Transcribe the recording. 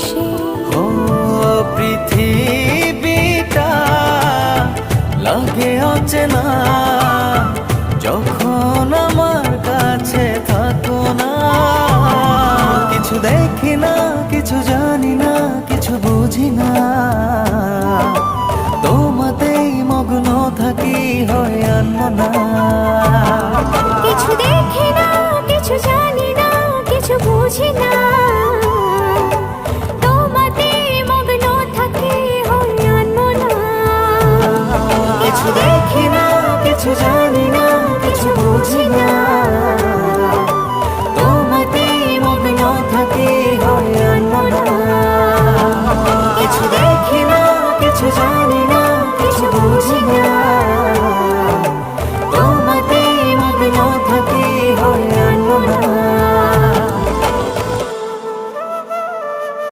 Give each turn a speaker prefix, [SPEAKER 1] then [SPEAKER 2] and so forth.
[SPEAKER 1] হাসি
[SPEAKER 2] ও পৃথিবীটা লাগে অচেনা। যখন আমার কাছে থাকো না কিছু দেখি না কিছু জানি না কিছু বুঝি না। তোমাতেই মগ্ন থাকি হয় আনমনা
[SPEAKER 1] কিছু দেখি না কিছু জানি না কিছু বুঝি না।
[SPEAKER 2] দেখি না কিছু জানি